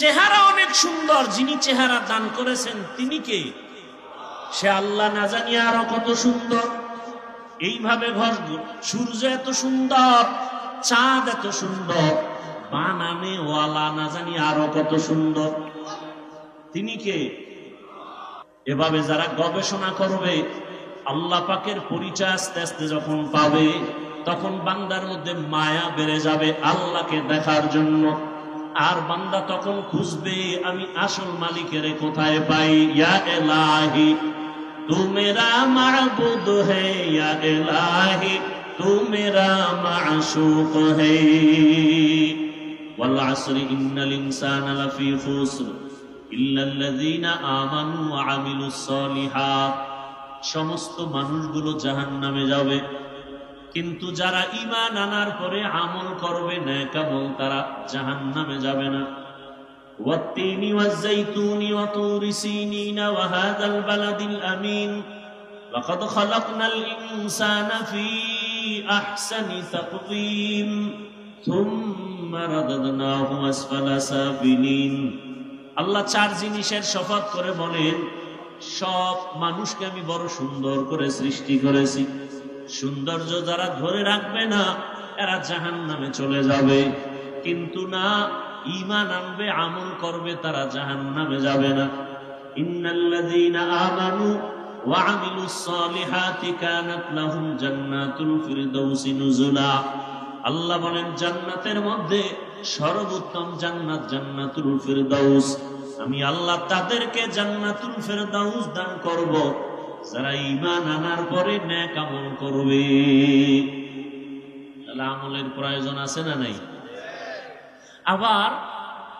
চেহারা অনেক সুন্দর, যিনি চেহারা দান করেছেন, তিনি কে? সে আল্লাহ না জানি আরও কত সুন্দর। এইভাবে ঘর, সূর্য এত সুন্দর, চাঁদ এত সুন্দর বানানে ওয়ালা না জানি আরও কত সুন্দর। তিনি কে? এভাবে যারা গবেষণা করবে, আল্লাহ পাকের পরিচয় আস্তে আস্তে যখন পাবে, তখন বান্দার মধ্যে মায়া বেড়ে যাবে আল্লাহকে দেখার জন্য। আর বান্দা তখন খুঁজবে আমি আসল মালিকের কোথায় পাই ইয়া এলাহি তু মেরা মাহবুদ হে ইয়া এলাহি তু মেরা মাশুক হে والعصر إن الإنسان لفي خسر إلا الذين آمنوا وعملوا الصالحات সমস্ত মানুষগুলো জাহান নামে যাবে কিন্তু যারা ইমান আনার পরে আমল করবে ন্যাকামল তারা জাহান নামে যাবে না والتين والزيتون وطور سينين وهذا البلد الأمين لقد خلقنا الإنسان في أحسن تقويم ثم رددناه أسفل سافلين আল্লাহ চার জিনিসের শপথ করে বলেন সব মানুষকে আমি বড় সুন্দর করে সৃষ্টি করেছি সৌন্দর্য যারা ধরে রাখবে না, এরা জাহান নামে চলে যাবে। কিন্তু না ইমান আনবে, আমল করবে, তারা জাহান নামে যাবে না। ইন্নাল্লাযীনা আমানু ওয়া আমিলুস সালিহাতি কানাত নুজুলা। আল্লাহ বলেন, জান্নাতের মধ্যে সর্বোত্তম জান্নাত জান্নাতুল ফিরদাউস। আমি আল্লাহ তাদেরকে জান্নাতুল ফেরদাউস দান করব। যারা ঈমান আনার পরে ন্যাক আমল করবে তাহলে আমলের প্রয়োজন আছে না নাই আবার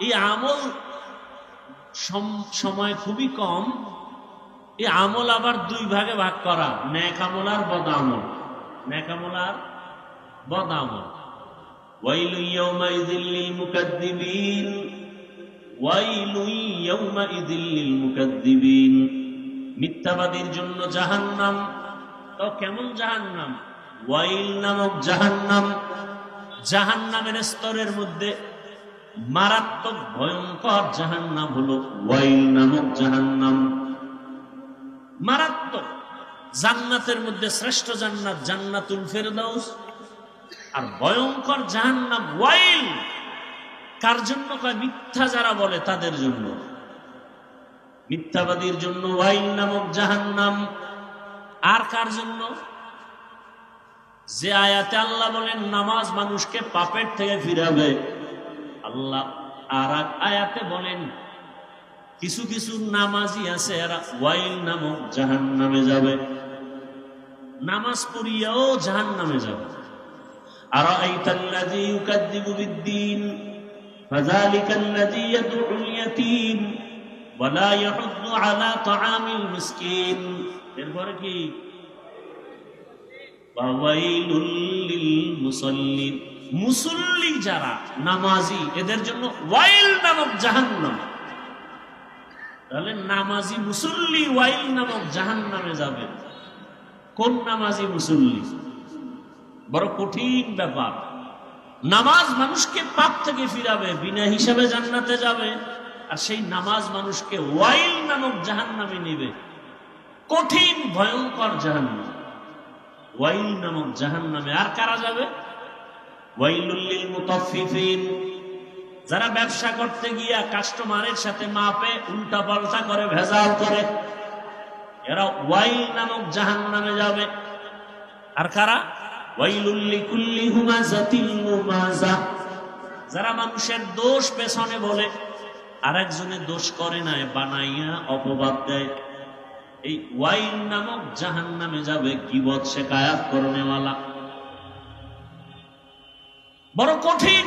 এই আমল সম- সময় খুবই কম এই আমল আবার দুই ভাগে ভাগ করা ন্যাক আমল আর বদ আমল ন্যাক আমল আর বদ আমল ويل يومئذ للمكذبين ويل يومئذ للمكذبين মিথ্যাবাদীর জন্য জাহান্নাম। তো কেমন জাহান্নাম? ওয়াইল নামক জাহান্নাম। জাহান্নামের স্তরের মধ্যে মারাত্মক ভয়ঙ্কর জাহান্নাম হলো ওয়াইল নামক জাহান্নাম। মারাত্মক। জান্নাতের মধ্যে শ্রেষ্ঠ জান্নাত জান্নাতুল ফেরদাউস। আর ভয়ঙ্কর জাহান্নাম ওয়াইল। কার জন্য কয়? মিথ্যা যারা বলে তাদের জন্য। মিথ্যাবাদীর জন্য ওয়াইন নামক জাহান নাম আর কার জন্য? যে আয়াতে আল্লাহ বলেন, নামাজ মানুষকে পাপের থেকে ফিরাবে। আল্লাহ আর আয়াতে বলেন, কিছু কিছু নামাজি আছে, এরা ওয়াইল নামক জাহান নামে যাবে। নামাজ পড়িয়াও জাহান নামে যাবে। আর আইতাল্লাজি ইউকাদ্দিবু বিদ্দিন, ফাযালিকাল্লাযী ইয়াদউল ইয়াতীম ওয়ালা ইয়াহুদ্দু আলা এরপরে কি? মুসল্লি যারা, নামাজি, এদের জন্য ওয়াইল নামক জাহান্নাম। তাহলে নামাজি মুসল্লি ওয়াইল নামক জাহান্নামে যাবে। কোন নামাজি মুসল্লি? বড় কঠিন ব্যাপার। নামাজ মানুষকে পাপ থেকে ফিরাবে, বিনা হিসাবে জান্নাতে যাবে। আর সেই নামাজ মানুষকে ওয়াইল নামক জাহান নামে নিবে। কঠিন, ভয়ঙ্কর জাহান্নাম। ওয়াইল নামক জাহান নামে আর কারা যাবে? যারা ব্যবসা করতে গিয়া কাস্টমারের সাথে মাপে, উল্টা পাল্টা করে, ভেজাল করে, এরা ওয়াইল নামক জাহান নামে যাবে। আর কারা? ওয়াইলুল্লি কুল্লি হুমাজাতিল মুমাজা। যারা মানুষের দোষ পেছনে বলে আরেকজনের দোষ করে নাই বানাইয়া অপবাদ দেয়। এই ওয়াইন নামক জাহান নামে যাবে কি সে কায়াত করনেওয়ালা বড় কঠিন!